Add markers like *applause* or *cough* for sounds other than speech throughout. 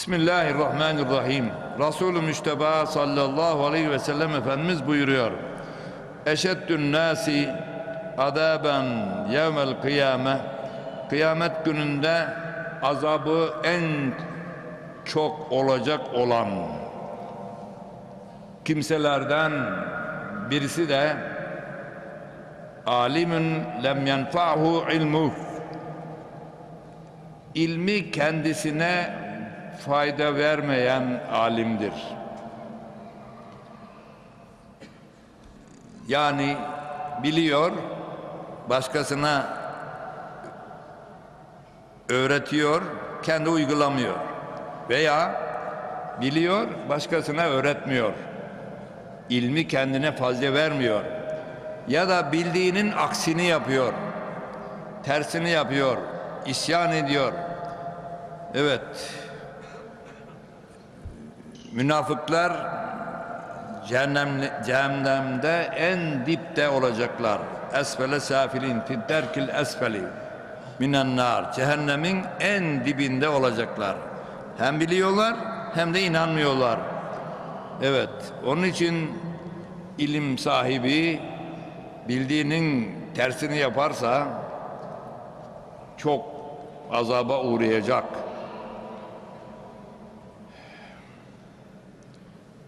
Bismillahirrahmanirrahim. Resulü Müşteba sallallahu aleyhi ve sellem Efendimiz buyuruyor. Eşeddün nasi adaben yevmel kıyame. Kıyamet gününde azabı en çok olacak olan kimselerden birisi de alimin lem yenfa'hu ilmuh ilmi kendisine fayda vermeyen alimdir. Yani biliyor, başkasına öğretiyor, kendi uygulamıyor. Veya biliyor, başkasına öğretmiyor. İlmi kendine fazla vermiyor. Ya da bildiğinin aksini yapıyor. Tersini yapıyor. isyan ediyor. Evet. Münafıklar cehennem, cehennemde en dipte olacaklar. Esfele safilin fidderkil esfeli minen nar. Cehennemin en dibinde olacaklar. Hem biliyorlar hem de inanmıyorlar. Evet. Onun için ilim sahibi bildiğinin tersini yaparsa çok azaba uğrayacak.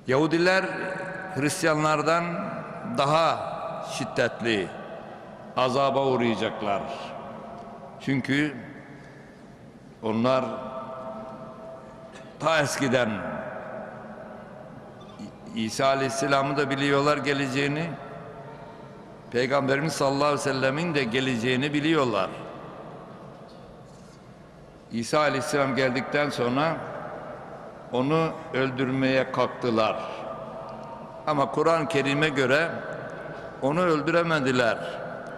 Yahudiler Hristiyanlardan daha şiddetli azaba uğrayacaklar. Çünkü onlar ta eskiden İsa Aleyhisselam'ı da biliyorlar geleceğini. Peygamberimiz sallallahu aleyhi ve sellemin de geleceğini biliyorlar. İsa Aleyhisselam geldikten sonra onu öldürmeye kalktılar. Ama Kur'an-ı Kerim'e göre onu öldüremediler.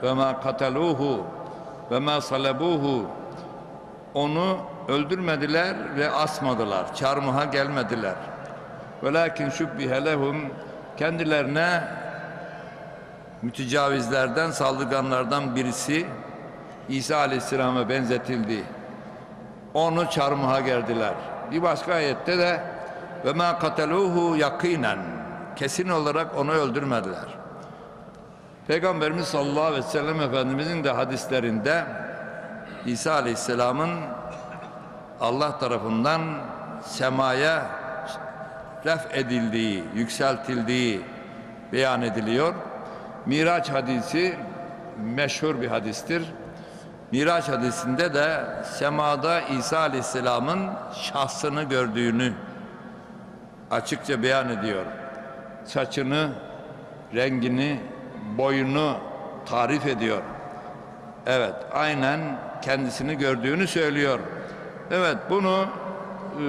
Ve ma kataluhu ve ma salabuhu onu öldürmediler ve asmadılar. Çarmıha gelmediler. Velakin şubbihe lehum kendilerine mütecavizlerden, saldırganlardan birisi İsa Aleyhisselam'a benzetildi. Onu çarmıha gerdiler. Bir başka ayette de ve ma kataluhu yakinen kesin olarak onu öldürmediler. Peygamberimiz sallallahu aleyhi ve sellem Efendimizin de hadislerinde İsa Aleyhisselam'ın Allah tarafından semaya ref edildiği, yükseltildiği beyan ediliyor. Miraç hadisi meşhur bir hadistir. Miraç hadisinde de semada İsa Aleyhisselam'ın şahsını gördüğünü açıkça beyan ediyor. Saçını, rengini, boyunu tarif ediyor. Evet, aynen kendisini gördüğünü söylüyor. Evet, bunu e,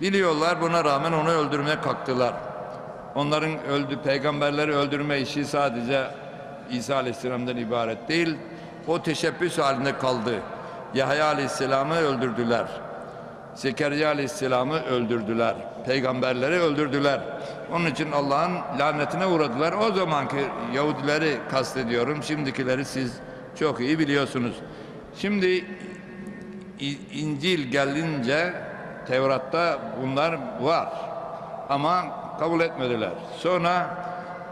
biliyorlar. Buna rağmen onu öldürmeye kalktılar. Onların öldü peygamberleri öldürme işi sadece İsa Aleyhisselam'dan ibaret değil. O teşebbüs halinde kaldı. Yahya Aleyhisselam'ı öldürdüler. Zekeriya Aleyhisselam'ı öldürdüler. Peygamberleri öldürdüler. Onun için Allah'ın lanetine uğradılar. O zamanki Yahudileri kastediyorum. Şimdikileri siz çok iyi biliyorsunuz. Şimdi İncil gelince Tevrat'ta bunlar var. Ama kabul etmediler. Sonra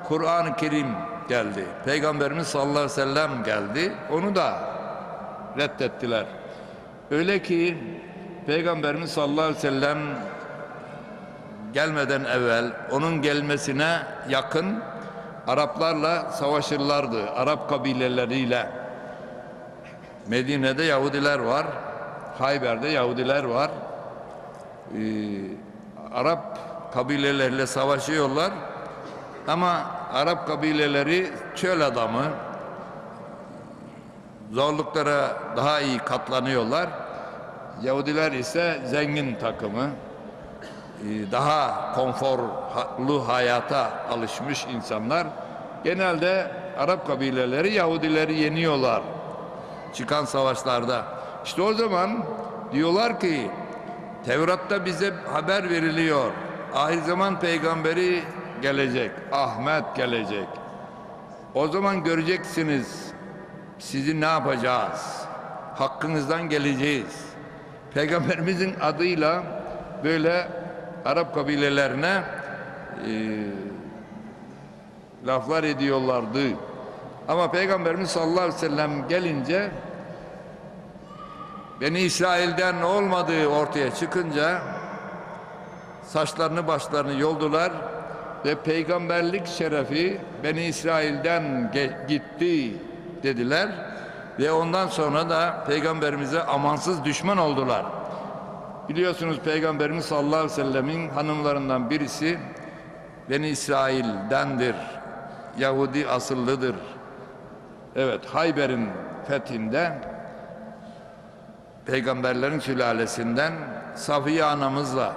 Kur'an-ı Kerim geldi. Peygamberimiz sallallahu aleyhi ve sellem geldi. Onu da reddettiler. Öyle ki Peygamberimiz sallallahu aleyhi ve sellem gelmeden evvel onun gelmesine yakın Araplarla savaşırlardı. Arap kabileleriyle. Medine'de Yahudiler var. Hayber'de Yahudiler var. Ee, Arap kabileleriyle savaşıyorlar. Ama Arap kabileleri çöl adamı zorluklara daha iyi katlanıyorlar. Yahudiler ise zengin takımı ee, daha konforlu hayata alışmış insanlar. Genelde Arap kabileleri Yahudileri yeniyorlar çıkan savaşlarda. İşte o zaman diyorlar ki Tevrat'ta bize haber veriliyor. Ahir zaman peygamberi gelecek. Ahmet gelecek. O zaman göreceksiniz sizi ne yapacağız? Hakkınızdan geleceğiz. Peygamberimizin adıyla böyle Arap kabilelerine e, laflar ediyorlardı. Ama Peygamberimiz sallallahu aleyhi ve sellem gelince Beni İsrail'den olmadığı ortaya çıkınca saçlarını başlarını yoldular ve peygamberlik şerefi Beni İsrail'den gitti dediler ve ondan sonra da peygamberimize amansız düşman oldular. Biliyorsunuz peygamberimiz sallallahu aleyhi ve sellemin hanımlarından birisi Beni İsrail'dendir. Yahudi asıllıdır. Evet Hayber'in fethinde peygamberlerin sülalesinden Safiye anamızla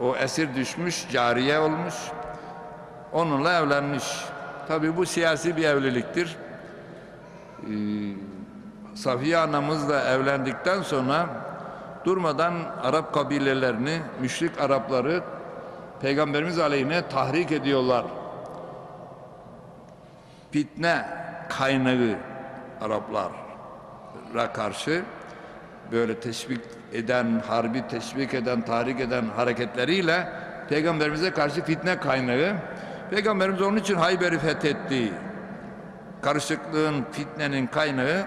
o esir düşmüş, cariye olmuş. Onunla evlenmiş. Tabi bu siyasi bir evliliktir. Ee, Safiye anamızla evlendikten sonra durmadan Arap kabilelerini, müşrik Arapları Peygamberimiz aleyhine tahrik ediyorlar. Fitne kaynağı Araplara karşı böyle teşvik eden, harbi teşvik eden, tahrik eden hareketleriyle Peygamberimize karşı fitne kaynağı. Peygamberimiz onun için Hayber'i fethetti. Karışıklığın, fitnenin kaynağı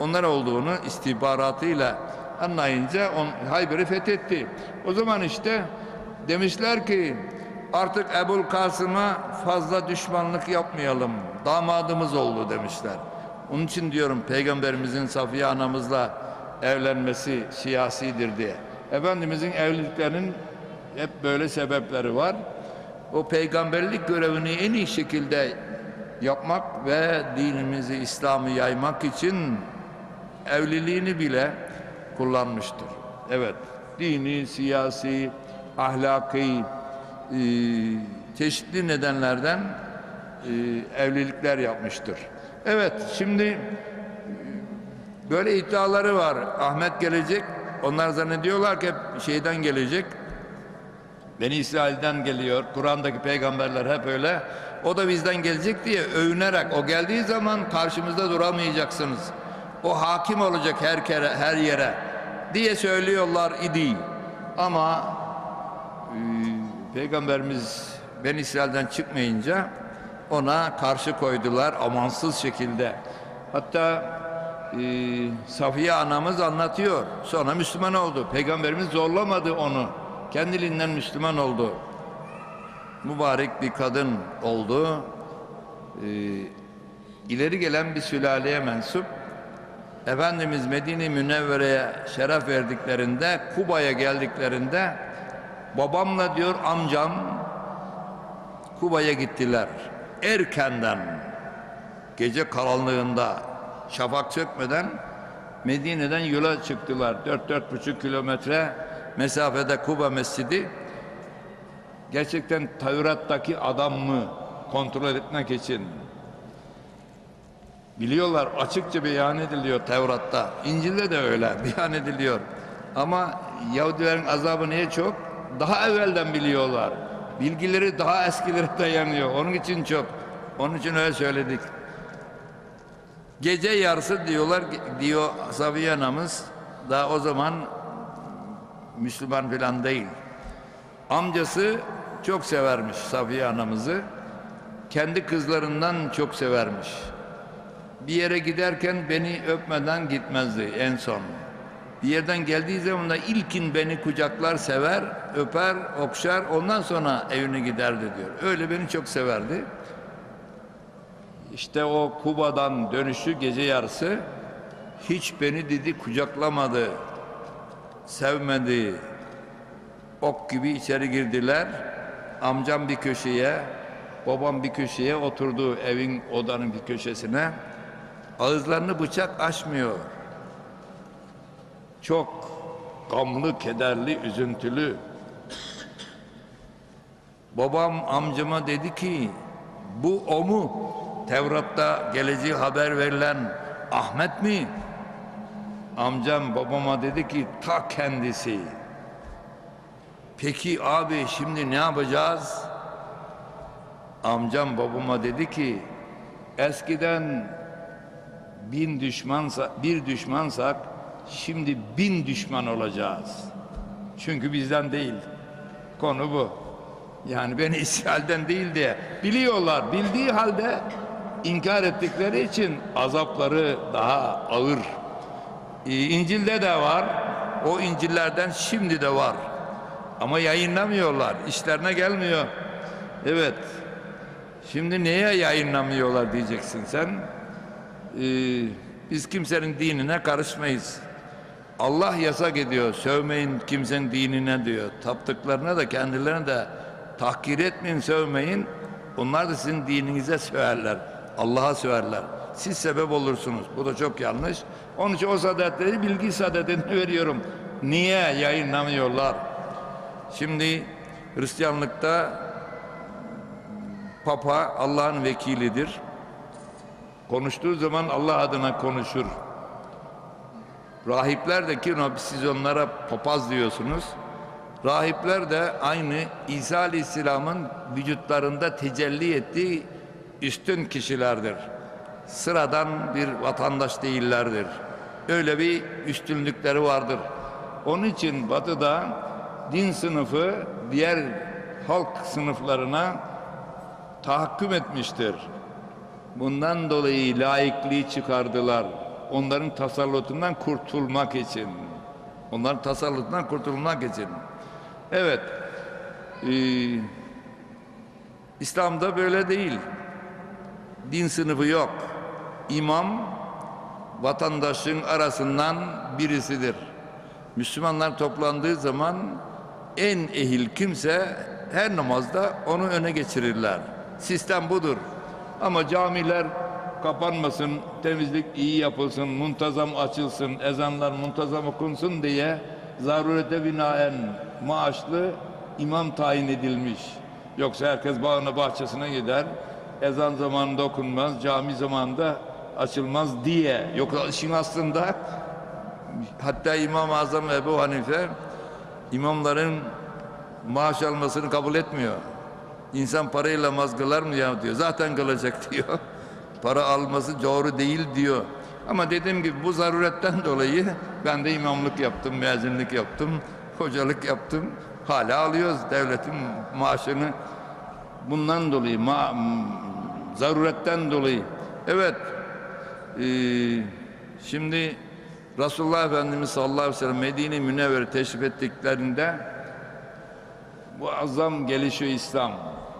onlar olduğunu istihbaratıyla anlayınca on, Hayber'i fethetti. O zaman işte demişler ki artık Ebul Kasım'a fazla düşmanlık yapmayalım. Damadımız oldu demişler. Onun için diyorum Peygamberimizin Safiye anamızla evlenmesi siyasidir diye. Efendimizin evliliklerinin hep böyle sebepleri var. O peygamberlik görevini en iyi şekilde yapmak ve dinimizi, İslam'ı yaymak için evliliğini bile kullanmıştır. Evet, dini, siyasi, ahlaki, e, çeşitli nedenlerden e, evlilikler yapmıştır. Evet, şimdi Böyle iddiaları var. Ahmet gelecek. Onlar zannediyorlar ki hep şeyden gelecek. Beni İsrail'den geliyor. Kur'an'daki peygamberler hep öyle. O da bizden gelecek diye övünerek o geldiği zaman karşımızda duramayacaksınız. O hakim olacak her kere her yere diye söylüyorlar idi. Ama e, peygamberimiz ben İsrail'den çıkmayınca ona karşı koydular amansız şekilde. Hatta e, Safiye anamız anlatıyor. Sonra Müslüman oldu. Peygamberimiz zorlamadı onu. Kendiliğinden Müslüman oldu. Mübarek bir kadın oldu. E, ileri gelen bir sülaleye mensup. Efendimiz Medine Münevvere'ye şeref verdiklerinde, Kuba'ya geldiklerinde babamla diyor amcam Kuba'ya gittiler. Erkenden gece karanlığında şafak çökmeden Medine'den yola çıktılar. 4-4,5 kilometre mesafede Kuba Mescidi. Gerçekten Tevrat'taki adam mı kontrol etmek için biliyorlar açıkça beyan ediliyor Tevrat'ta. İncil'de de öyle *laughs* beyan ediliyor. Ama Yahudilerin azabı niye çok? Daha evvelden biliyorlar. Bilgileri daha eskilere *laughs* dayanıyor. Onun için çok. Onun için öyle söyledik. Gece yarısı diyorlar diyor Safiye anamız daha o zaman Müslüman falan değil. Amcası çok severmiş Safiye anamızı. Kendi kızlarından çok severmiş. Bir yere giderken beni öpmeden gitmezdi en son. Bir yerden geldiği zaman da ilkin beni kucaklar, sever, öper, okşar. Ondan sonra evine giderdi diyor. Öyle beni çok severdi. İşte o Kuba'dan dönüşü gece yarısı hiç beni dedi kucaklamadı, sevmedi. Ok gibi içeri girdiler. Amcam bir köşeye, babam bir köşeye oturdu evin odanın bir köşesine. Ağızlarını bıçak açmıyor. Çok gamlı, kederli, üzüntülü. Babam amcama dedi ki bu o mu? Tevrat'ta geleceği haber verilen Ahmet mi? Amcam babama dedi ki ta kendisi. Peki abi şimdi ne yapacağız? Amcam babama dedi ki eskiden bin düşmansa bir düşmansak Şimdi bin düşman olacağız. Çünkü bizden değil. Konu bu. Yani beni *laughs* İsrail'den değil diye biliyorlar. Bildiği halde inkar ettikleri için azapları daha ağır. Ee, İncil'de de var. O İncil'lerden şimdi de var. Ama yayınlamıyorlar. İşlerine gelmiyor. Evet. Şimdi neye yayınlamıyorlar diyeceksin sen. Ee, biz kimsenin dinine karışmayız. Allah yasak ediyor. Sövmeyin kimsenin dinine diyor. Taptıklarına da kendilerine de tahkir etmeyin, sövmeyin. Onlar da sizin dininize söverler. Allah'a söverler. Siz sebep olursunuz. Bu da çok yanlış. Onun için o saadetleri bilgi saadetini *laughs* veriyorum. Niye yayınlamıyorlar? Şimdi Hristiyanlıkta Papa Allah'ın vekilidir. Konuştuğu zaman Allah adına konuşur. Rahipler de ki siz onlara papaz diyorsunuz. Rahipler de aynı İsa Aleyhisselam'ın vücutlarında tecelli ettiği üstün kişilerdir. Sıradan bir vatandaş değillerdir. Öyle bir üstünlükleri vardır. Onun için Batı'da din sınıfı diğer halk sınıflarına tahakküm etmiştir. Bundan dolayı laikliği çıkardılar. Onların tasallutundan kurtulmak için. Onların tasallutundan kurtulmak için. Evet. Ee, İslam'da böyle değil. Din sınıfı yok. İmam vatandaşın arasından birisidir. Müslümanlar toplandığı zaman en ehil kimse her namazda onu öne geçirirler. Sistem budur. Ama camiler kapanmasın, temizlik iyi yapılsın, muntazam açılsın, ezanlar muntazam okunsun diye zarurete binaen maaşlı imam tayin edilmiş. Yoksa herkes bağına bahçesine gider, ezan zamanında okunmaz, cami zamanında açılmaz diye. Yok işin aslında hatta İmam-ı Azam Ebu Hanife imamların maaş almasını kabul etmiyor. İnsan parayla namaz kılar mı ya diyor. Zaten kılacak *laughs* diyor. Para alması doğru değil diyor. Ama dediğim gibi bu zaruretten dolayı ben de imamlık yaptım, müezzinlik yaptım, hocalık yaptım. Hala alıyoruz devletin maaşını. Bundan dolayı, ma zaruretten dolayı. Evet, ee, şimdi Resulullah Efendimiz sallallahu aleyhi ve sellem Medine-i Münevvere teşrif ettiklerinde muazzam gelişiyor İslam.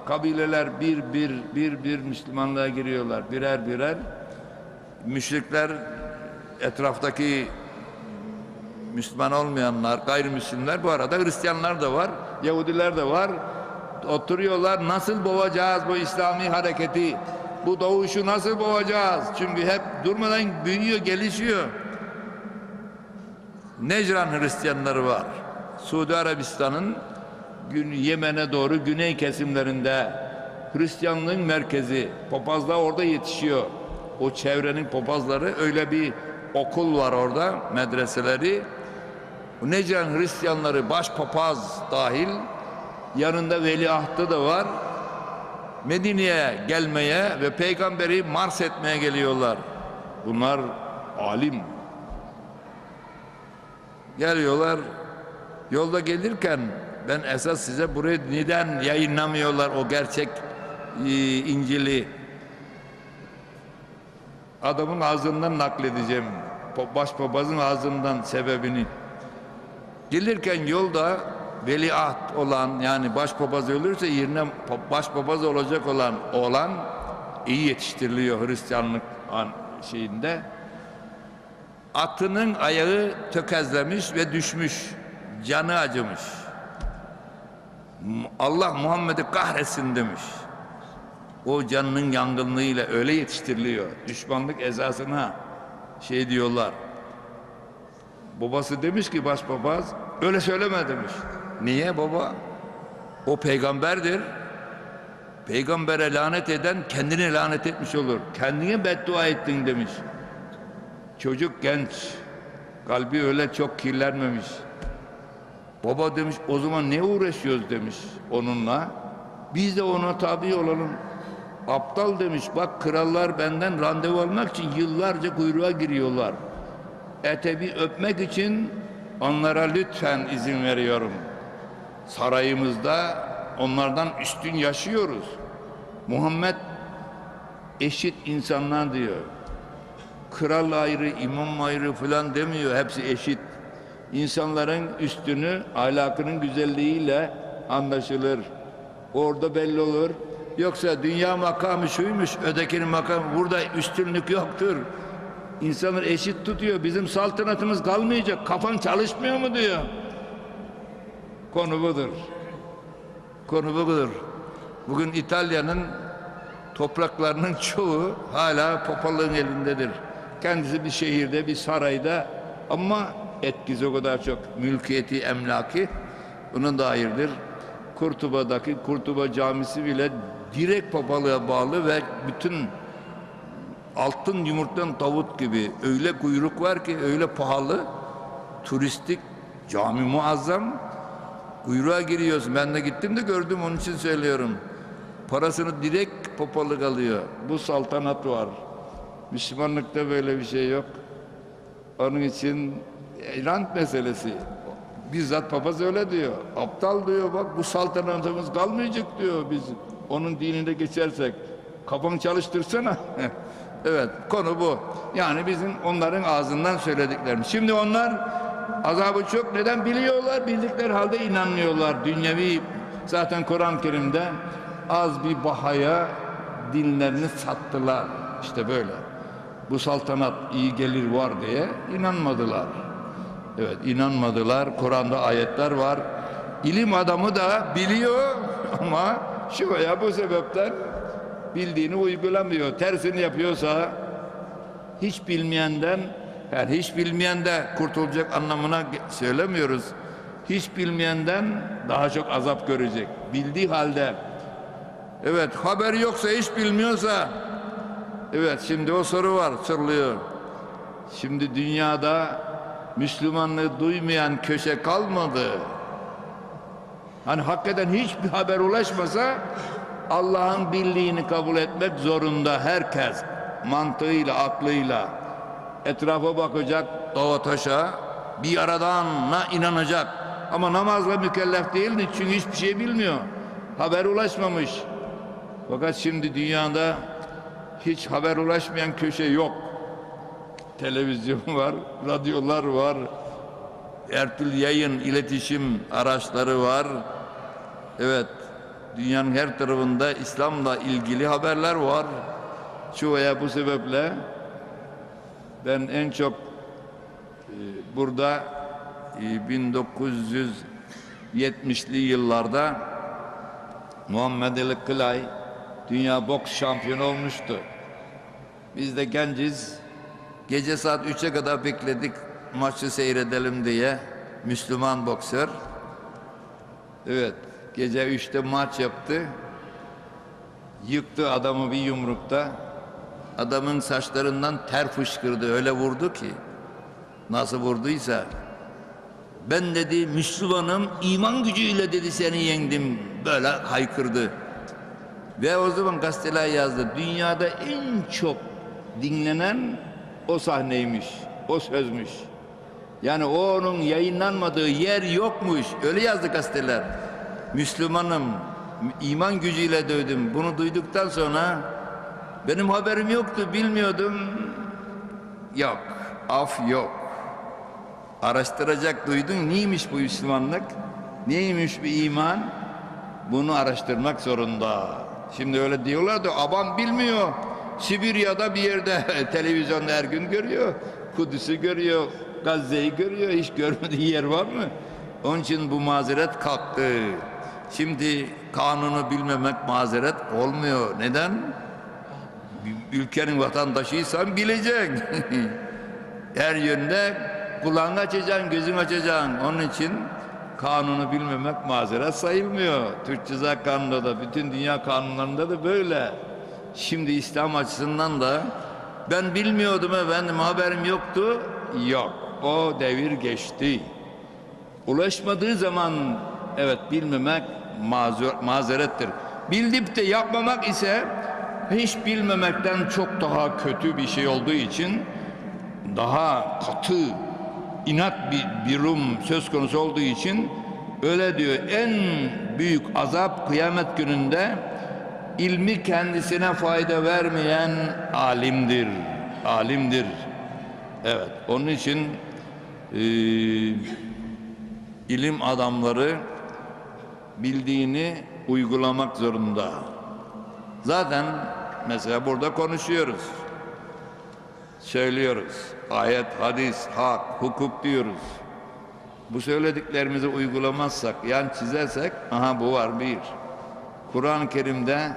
Kabileler bir bir bir bir Müslümanlığa giriyorlar birer birer. Müşrikler etraftaki Müslüman olmayanlar, gayrimüslimler bu arada Hristiyanlar da var, Yahudiler de var. Oturuyorlar nasıl boğacağız bu İslami hareketi? Bu doğuşu nasıl boğacağız? Çünkü hep durmadan büyüyor, gelişiyor. Necran Hristiyanları var. Suudi Arabistan'ın Yemen'e doğru güney kesimlerinde Hristiyanlığın merkezi. Papazlar orada yetişiyor. O çevrenin papazları öyle bir okul var orada medreseleri. Necran Hristiyanları baş papaz dahil yanında veliahtı da var. Medine'ye gelmeye ve peygamberi mars etmeye geliyorlar. Bunlar alim. Geliyorlar. Yolda gelirken ben esas size burayı neden yayınlamıyorlar o gerçek e, İncil'i? Adamın ağzından nakledeceğim. Başpapazın ağzından sebebini. Gelirken yolda veliaht olan yani başpapaz ölürse yerine başpapaz olacak olan oğlan iyi yetiştiriliyor Hristiyanlık şeyinde. Atının ayağı tökezlemiş ve düşmüş. Canı acımış. Allah Muhammed'i kahretsin demiş. O canının yangınlığıyla öyle yetiştiriliyor. Düşmanlık ezasına şey diyorlar. Babası demiş ki başpapaz öyle söyleme demiş. Niye baba? O peygamberdir. Peygambere lanet eden kendine lanet etmiş olur. Kendine beddua ettin demiş. Çocuk genç. Kalbi öyle çok kirlenmemiş. Baba demiş o zaman ne uğraşıyoruz demiş onunla. Biz de ona tabi olalım. Aptal demiş bak krallar benden randevu almak için yıllarca kuyruğa giriyorlar. etebi öpmek için onlara lütfen izin veriyorum. Sarayımızda onlardan üstün yaşıyoruz. Muhammed eşit insanlar diyor. Kral ayrı, imam ayrı falan demiyor. Hepsi eşit. İnsanların üstünü ahlakının güzelliğiyle anlaşılır. Orada belli olur. Yoksa dünya makamı şuymuş, ötekinin makamı burada üstünlük yoktur. İnsanlar eşit tutuyor. Bizim saltanatımız kalmayacak. Kafan çalışmıyor mu diyor. Konu budur. Konu budur. Bugün İtalya'nın topraklarının çoğu hala papalığın elindedir. Kendisi bir şehirde, bir sarayda ama etkisi o kadar çok. Mülkiyeti, emlaki bunun da hayırdır. Kurtuba'daki Kurtuba Camisi bile direkt papalığa bağlı ve bütün altın yumurtadan tavuk gibi öyle kuyruk var ki öyle pahalı turistik cami muazzam kuyruğa giriyorsun ben de gittim de gördüm. Onun için söylüyorum. Parasını direkt papalık alıyor. Bu saltanat var. Müslümanlıkta böyle bir şey yok. Onun için rant meselesi. Bizzat papaz öyle diyor. Aptal diyor. Bak bu saltanatımız kalmayacak diyor biz. Onun dinine geçersek. Kafanı çalıştırsana. *laughs* Evet konu bu. Yani bizim onların ağzından söylediklerimiz. Şimdi onlar azabı çok neden biliyorlar? Bildikleri halde inanmıyorlar. Dünyevi zaten Kur'an-ı Kerim'de az bir bahaya dinlerini sattılar. İşte böyle. Bu saltanat iyi gelir var diye inanmadılar. Evet inanmadılar. Kur'an'da ayetler var. İlim adamı da biliyor *laughs* ama şu veya bu sebepten bildiğini uygulamıyor. Tersini yapıyorsa hiç bilmeyenden yani hiç bilmeyen de kurtulacak anlamına söylemiyoruz. Hiç bilmeyenden daha çok azap görecek. Bildiği halde evet haber yoksa hiç bilmiyorsa evet şimdi o soru var sırlıyor. Şimdi dünyada Müslümanlığı duymayan köşe kalmadı. Hani hakikaten hiçbir haber ulaşmasa Allah'ın birliğini kabul etmek zorunda herkes. Mantığıyla, aklıyla. Etrafa bakacak, dağa taşa, bir yaradana inanacak. Ama namazla mükellef değildi çünkü hiçbir şey bilmiyor. Haber ulaşmamış. Fakat şimdi dünyada hiç haber ulaşmayan köşe yok. Televizyon *laughs* var, radyolar var, her yayın, iletişim araçları var. Evet, dünyanın her tarafında İslam'la ilgili haberler var. Şu veya bu sebeple ben en çok e, burada e, 1970'li yıllarda Muhammed Ali Kılay dünya boks şampiyonu olmuştu. Biz de genciz. Gece saat 3'e kadar bekledik maçı seyredelim diye. Müslüman boksör. Evet. Gece 3'te maç yaptı. Yıktı adamı bir yumrukta. Adamın saçlarından ter fışkırdı. Öyle vurdu ki. Nasıl vurduysa. Ben dedi Müslümanım iman gücüyle dedi seni yendim. Böyle haykırdı. Ve o zaman gazeteler yazdı. Dünyada en çok dinlenen o sahneymiş. O sözmüş. Yani o onun yayınlanmadığı yer yokmuş. Öyle yazdı gazeteler. Müslümanım, iman gücüyle dövdüm. Bunu duyduktan sonra benim haberim yoktu, bilmiyordum. Yok, af yok. Araştıracak duydun neymiş bu Müslümanlık? Neymiş bir iman? Bunu araştırmak zorunda. Şimdi öyle diyorlar da aban bilmiyor. Sibirya'da bir yerde *laughs* televizyonda her gün görüyor. Kudüs'ü görüyor, Gazze'yi görüyor. Hiç görmediği yer var mı? Onun için bu mazeret kalktı. Şimdi kanunu bilmemek mazeret olmuyor. Neden? Ülkenin vatandaşıysan bileceksin. *laughs* Her yönde kulağını açacaksın, gözünü açacaksın. Onun için kanunu bilmemek mazeret sayılmıyor. Türk Ceza Kanunu'nda da, bütün dünya kanunlarında da böyle. Şimdi İslam açısından da ben bilmiyordum efendim haberim yoktu. Yok. O devir geçti. Ulaşmadığı zaman evet bilmemek mazerettir. Bildip de yapmamak ise hiç bilmemekten çok daha kötü bir şey olduğu için daha katı, inat bir, bir söz konusu olduğu için öyle diyor en büyük azap kıyamet gününde ilmi kendisine fayda vermeyen alimdir. Alimdir. Evet, onun için eee, ilim adamları bildiğini uygulamak zorunda. Zaten mesela burada konuşuyoruz. Söylüyoruz. Ayet, hadis, hak, hukuk diyoruz. Bu söylediklerimizi uygulamazsak, yan çizersek, aha bu var bir. Kur'an-ı Kerim'de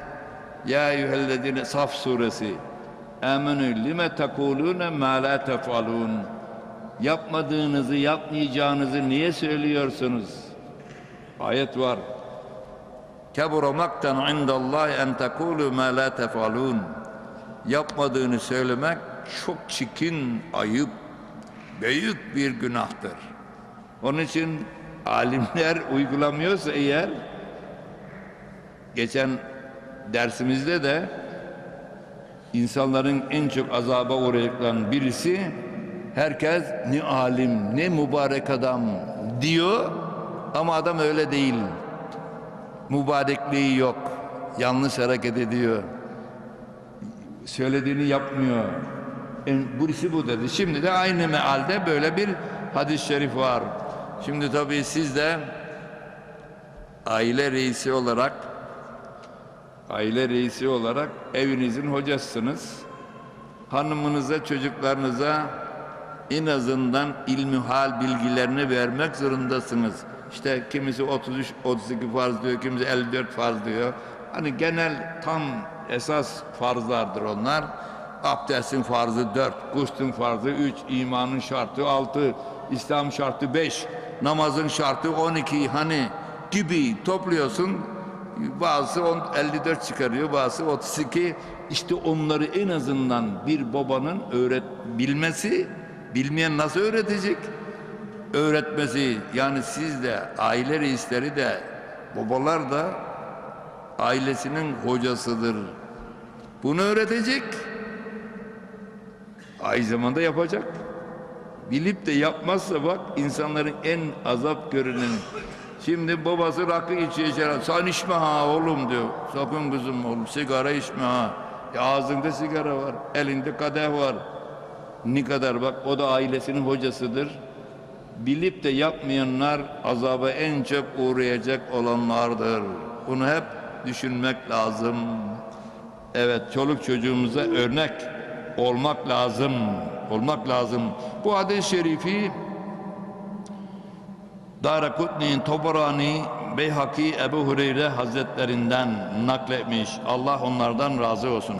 Ya eyyühellezine Saf suresi Amenü lime tekulune ma la tefalun Yapmadığınızı, yapmayacağınızı niye söylüyorsunuz? Ayet var. Kebura maktan indallahi en tekulu ma la tefalun. Yapmadığını söylemek çok çirkin, ayıp, büyük bir günahtır. Onun için alimler *laughs* uygulamıyorsa eğer geçen dersimizde de insanların en çok azaba uğrayacaklarının birisi herkes ne alim ne mübarek adam diyor ama adam öyle değil. Mübarekliği yok. Yanlış hareket ediyor. Söylediğini yapmıyor. En, birisi bu dedi. Şimdi de aynı mealde böyle bir hadis-i şerif var. Şimdi tabii siz de aile reisi olarak aile reisi olarak evinizin hocasısınız. Hanımınıza, çocuklarınıza en azından ilmihal bilgilerini vermek zorundasınız. İşte kimisi 33, 32 farz diyor, kimisi 54 farz diyor. Hani genel tam esas farzlardır onlar. Abdestin farzı 4, guslün farzı 3, imanın şartı 6, İslam şartı 5, namazın şartı 12 hani gibi topluyorsun. Bazısı on- 54 çıkarıyor, bazısı 32. İşte onları en azından bir babanın öğret bilmesi, bilmeyen nasıl öğretecek? Öğretmesi yani siz de aile reisleri de babalar da ailesinin hocasıdır. Bunu öğretecek. Aynı zamanda yapacak. Bilip de yapmazsa bak insanların en azap görünen. Şimdi babası rakı içiyor içeri. Sen içme ha oğlum diyor. Sakın kızım oğlum sigara içme ha. Ya ağzında sigara var. Elinde kadeh var. Ne kadar bak o da ailesinin hocasıdır. Bilip de yapmayanlar azaba en çok uğrayacak olanlardır. Bunu hep düşünmek lazım. Evet çoluk çocuğumuza örnek olmak lazım. Olmak lazım. Bu hadis-i şerifi Darakutni, Tobarani, Beyhaki, Ebu Hureyre Hazretlerinden nakletmiş. Allah onlardan razı olsun.